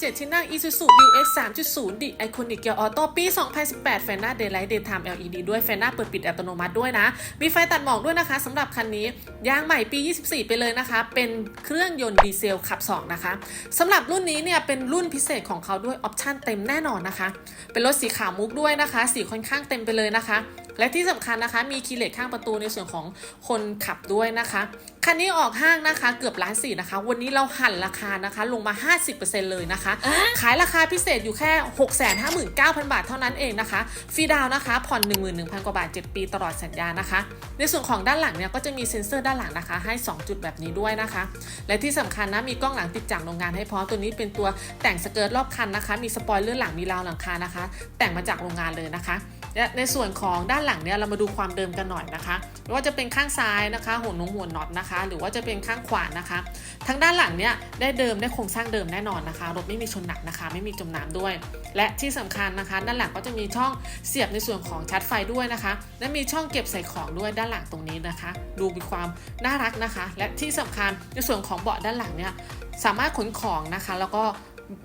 7ที่นั่ง Isuzu UX 3.0 The Iconic Gear Auto ปี 2018 ไฟหน้า Daylight Daytime LED ด้วย ไฟหน้าเปิดปิดอัตโนมัติด้วยนะ มีไฟตัดหมอกด้วยนะคะสำหรับคันนี้ ยางใหม่ปี 24 ไปเลยนะคะ เป็นเครื่องยนต์ดีเซลขับ 2 นะคะสำหรับรุ่นนี้เนี่ยเป็นรุ่นพิเศษของเขาด้วยออปชั่นเต็มแน่นอนนะคะ เป็นรถสีขาวมุกด้วยนะคะ สีค่อนข้างเต็มไปเลยนะคะ และที่สำคัญนะคะ มีคีย์เลสข้างประตูในส่วนของคนขับด้วยนะคะคันนี้ออกห้างนะคะ เกือบล้านสี่นะคะ วันนี้เราหั่นราคานะคะ ลงมา 50%เลยนะคะ ขายราคาพิเศษอยู่แค่ 659,000 บาทเท่านั้นเองนะคะฟรีดาวน์นะคะ ผ่อน 11,000 กว่าบาท 7 ปีตลอดสัญญานะคะ ในส่วนของด้านหลังเนี่ยก็จะมีเซ็นเซอร์ด้านหลังนะคะ ให้ 2 จุดแบบนี้ด้วยนะคะ และที่สำคัญนะ มีกล้องหลังติดจากโรงงานให้พร้อมตัวนี้เป็นตัวแต่งสเกิร์ตรอบคันนะคะ มีสปอยเลอร์หลังมีราวหลังคานะคะ แต่งมาจากโรงงานเลยนะคะและ ในส่วนของด้านหลังเนี่ยเรามาดูความเดิมกันหน่อยนะคะไม่ว่าจะเป็นข้างซ้ายนะคะหัวนงหัวน็อตนะคะ หรือว่าจะเป็นข้างขวานะคะทางด้านหลังเนี่ยได้เดิมได้โครงสร้างเดิมแน่นอนนะคะ รถไม่มีชนหนักนะคะ ไม่มีจมน้ำด้วย และที่สำคัญนะคะ ด้านหลังก็จะมีช่องเสียบในส่วนของชาร์จไฟด้วยนะคะ และมีช่องเก็บใส่ของด้วยด้านหลังตรงนี้นะคะ ดูมีความน่ารักนะคะ และที่สำคัญในส่วนของเบาะด้านหลังเนี่ยสามารถขนของนะคะ แล้วก็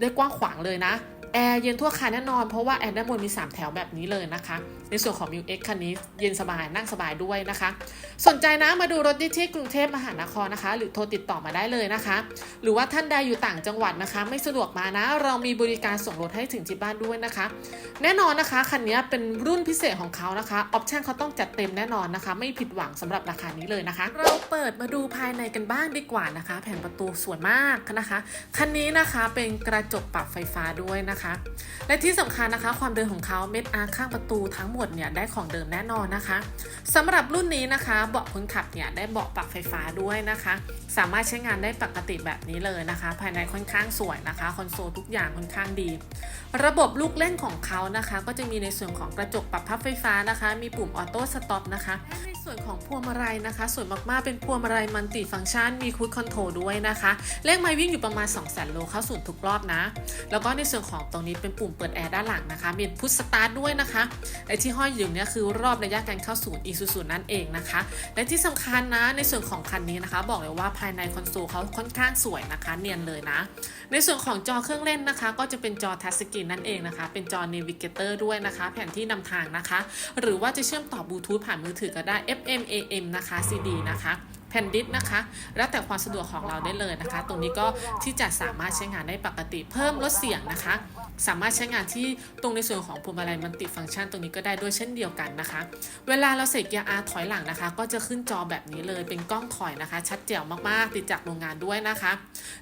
ได้กว้างขวางเลยนะ แอร์เย็นทั่วคันแน่นอน เพราะว่าแอร์ด้านบนมี 3 แถวแบบนี้เลยนะคะ ในส่วนของ m ิว X คันนี้เย็นสบายนั่งสบายด้วยนะคะ สนใจนะมาดูรถที่กรุงเทพมหานครนะคะ หรือโทรติดต่อมาได้เลยนะคะ หรือว่าท่านใดอยู่ต่างจังหวัดนะคะ ไม่สะดวกมานะ เรามีบริการส่งรถให้ถึงที่บ้านด้วยนะคะ แน่นอนนะคะคันนี้เป็นรุ่นพิเศษของเขานะคะออปชั่นเขาต้องจัดเต็มแน่นอนนะคะ ไม่ผิดหวังสำหรับราคานี้เลยนะคะ เราเปิดมาดูภายในกันบ้างดีกว่านะคะ แผ่นประตูสวยมากนะคะคันนี้นะคะเป็นกระจกปรับไฟฟ้าด้วยนะคะและที่สำคัญนะคะ ความเดิมของเขาเม็ดอาร์ข้างประตูทั้งหมดเนี่ยได้ของเดิมแน่นอนนะคะสำหรับรุ่นนี้นะคะเบาะคนขับเนี่ยได้เบาะปรับไฟฟ้าด้วยนะคะ สามารถใช้งานได้ปกติแบบนี้เลยนะคะ ภายในค่อนข้างสวยนะคะคอนโซลทุกอย่างค่อนข้างดี ระบบลูกเล่นของเขานะคะ ก็จะมีในส่วนของกระจกปรับพับไฟฟ้านะคะ มีปุ่มออโต้สต็อปนะคะในส่วนของพวงมาลัยนะคะสวยมากๆเป็นพวงมาลัยมัลติฟังก์ชันมีคูดคอนโทรลด้วยนะคะเลขไมล์วิ่งอยู่ประมาณ 2 0 0 0 0โลเข้าศูนย์ทุกรอบนะ แล้วก็ในส่วนของตรงนี้เป็นปุ่มเปิดแอร์ด้านหลังนะคะ มีพุชสตาร์ทด้วยนะคะไอที่ห้อยอยู่เนี่ยคือรอบระยะการเข้าศูนย์อีซูซูนั่นเองนะคะ และที่สำคัญนะในส่วนของคันนี้นะคะ บอกเลยว่าภายในคอนโซลเขาค่อนข้างสวยนะคะ เนียนเลยนะ ในส่วนของจอเครื่องเล่นนะคะ ก็จะเป็นจอทัชสกรีนนั่นเองนะคะ เป็นจอ Navigator ด้วยนะคะ แผนที่นำทางนะคะ หรือว่าจะเชื่อมต่อบลูทูธผ่านมือถือก็ได้ FM AM นะคะ CD นะคะ แผ่นดิสนะคะ แล้วแต่ความสะดวกของเราได้เลยนะคะ ตรงนี้ก็ที่จะสามารถใช้งานได้ปกติเพิ่มลดเสียงนะคะ สามารถใช้งานที่ตรงในส่วนของพวงมาลัยมันติฟังก์ชันตรงนี้ก็ได้ด้วยเช่นเดียวกันนะคะ เวลาเราใส่เกียร์ R ถอยหลังนะคะ ก็จะขึ้นจอแบบนี้เลยเป็นกล้องถอยนะคะ ชัดเจ๋วมากๆ ติดจากโรงงานด้วยนะคะ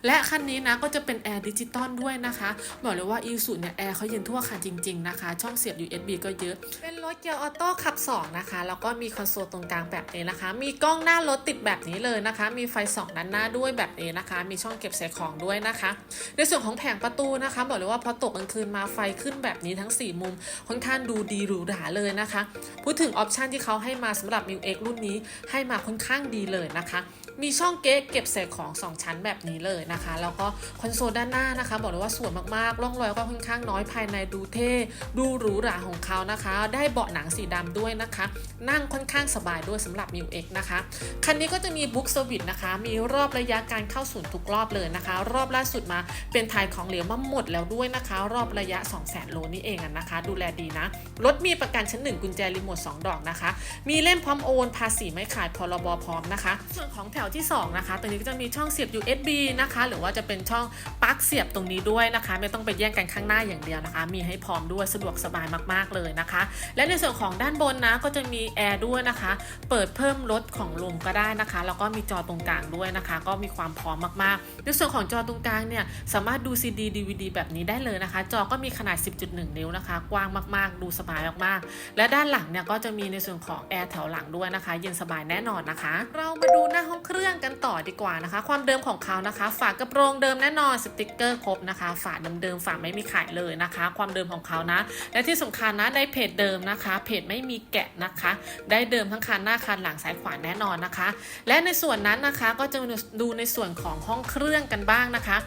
และคันนี้นะก็จะเป็นแอร์ดิจิตอลด้วยนะคะ บอกเลยว่าอีสุเนี่ยแอร์เขาเย็นทั่วคันจริง ๆนะคะ ช่องเสียบ USB ก็เยอะ เป็นรถเกียร์ออโต้ขับ 2 นะคะ แล้วก็มีคอนโซลตรงกลางแบบนี้นะคะ มีกล้องหน้ารถติดแบบนี้เลยนะคะ มีไฟสองด้านหน้าด้วยแบบนี้นะคะ มีช่องเก็บใส่ของด้วยนะคะ ในส่วนของแผงประตูนะคะ บอกเลยว่าพอตกกลางคืนมาไฟขึ้นแบบนี้ทั้ง 4 มุมค่อนข้างดูดีหรูหราเลยนะคะ พูดถึงออปชันที่เขาให้มาสำหรับ m ิว X รุ่นนี้ให้มาค่อนข้างดีเลยนะคะ มีช่องเก๊ะเก็บใส่ของ 2 ชั้นแบบนี้เลยนะคะ แล้วก็คอนโซลด้านหน้านะคะ บอกเลยว่าสวยมากๆร่องรอยก็ค่อนข้างน้อยภายในดูเท่ดูหรูหราของเขานะคะ ได้เบาะหนังสีดำด้วยนะคะ นั่งค่อนข้างสบายด้วยสำหรับ m ิว X นะคะคันนี้ก็จะมีบุ๊กสวิตนะคะ มีรอบระยะการเข้าศูนย์ทุกรอบเลยนะคะ รอบล่าสุดมาเป็นทายของเหลวมาหมดแล้วด้วยนะคะ รอบระยะ 2 0 0 0 0 0โลนี่เองนะคะ ดูแลดีนะ รถมีประกันชั้น 1 กุญแจรีโมท 2 ดอกนะคะ มีเล่มพร้อมโอน ภาษีไม่ขายพรบพร้อมนะคะ ส่วนของแถวที่ 2 นะคะตรงนี้ก็จะมีช่องเสียบ USB นะคะ หรือว่าจะเป็นช่องปลั๊กเสียบตรงนี้ด้วยนะคะ ไม่ต้องไปแย่งกันข้างหน้าอย่างเดียวนะคะ มีให้พร้อมด้วยสะดวกสบายมากๆเลยนะคะ และในส่วนของด้านบนนะก็จะมีแอร์ด้วยนะคะ เปิดเพิ่มลดของลมก็ได้นะคะแล้วก็มีจอตรงกลางด้วยนะคะ ก็มีความพร้อมมากๆ ในส่วนของจอตรงกลางเนี่ยสามารถดู CD DVD แบบนี้ได้เลยนะคะ จอก็มีขนาด 10.1 นิ้วนะคะ กว้างมากๆ ดูสบายมากๆ และด้านหลังเนี่ยก็จะมีในส่วนของแอร์แถวหลังด้วยนะคะ เย็นสบายแน่นอนนะคะ เรามาดูหน้าห้องเครื่องกันต่อดีกว่านะคะ ความเดิมของเขานะคะ ฝากระโปรงเดิมแน่นอนสติกเกอร์ครบนะคะ ฝาเดิมๆฝาไม่มีขายเลยนะคะ ความเดิมของเขานะ และที่สำคัญนะในเพจเดิมนะคะ เพจไม่มีแกะนะคะ ได้เดิมทั้งคันหน้าคันหลังซ้ายขวาแน่นอนนะคะและในส่วนนั้นนะคะก็จะดูในส่วนของห้องเครื่องกันบ้างนะคะ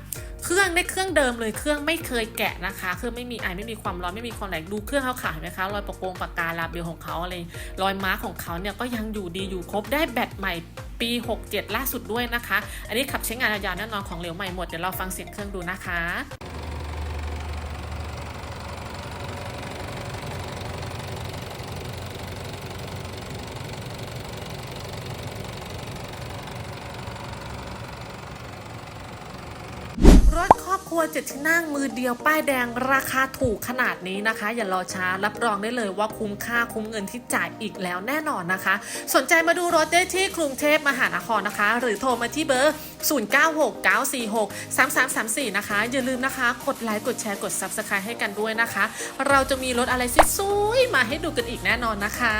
เครื่องได้เครื่องเดิมเลยเครื่องไม่เคยแกะนะคะเครื่องไม่มีไอไม่มีความร้อนไม่มีความแรงดูเครื่องเขาขายไหมคะรอยประโกงปากกาลาเบลของเขาอะไรรอยม้าของเขาเนี่ยก็ยังอยู่ดีอยู่ครบได้แบตใหม่ปี 67 ล่าสุดด้วยนะคะ อันนี้ขับใช้งานยาวแน่นอนของเหลวใหม่หมด เดี๋ยวเราฟังเสียงเครื่องดูนะคะ รัวเจ็ดที่นั่งมือเดียวป้ายแดงราคาถูกขนาดนี้นะคะ อย่ารอช้ารับรองได้เลยว่าคุ้มค่าคุ้มเงินที่จ่ายอีกแล้วแน่นอนนะคะ สนใจมาดูรถได้ที่กรุงเทพมหานครนะคะ หรือโทรมาที่เบอร์ 0969463334 นะคะ อย่าลืมนะคะ กดไลค์กดแชร์กด Subscribe ให้กันด้วยนะคะ เราจะมีรถอะไรสวยๆมาให้ดูกันอีกแน่นอนนะคะ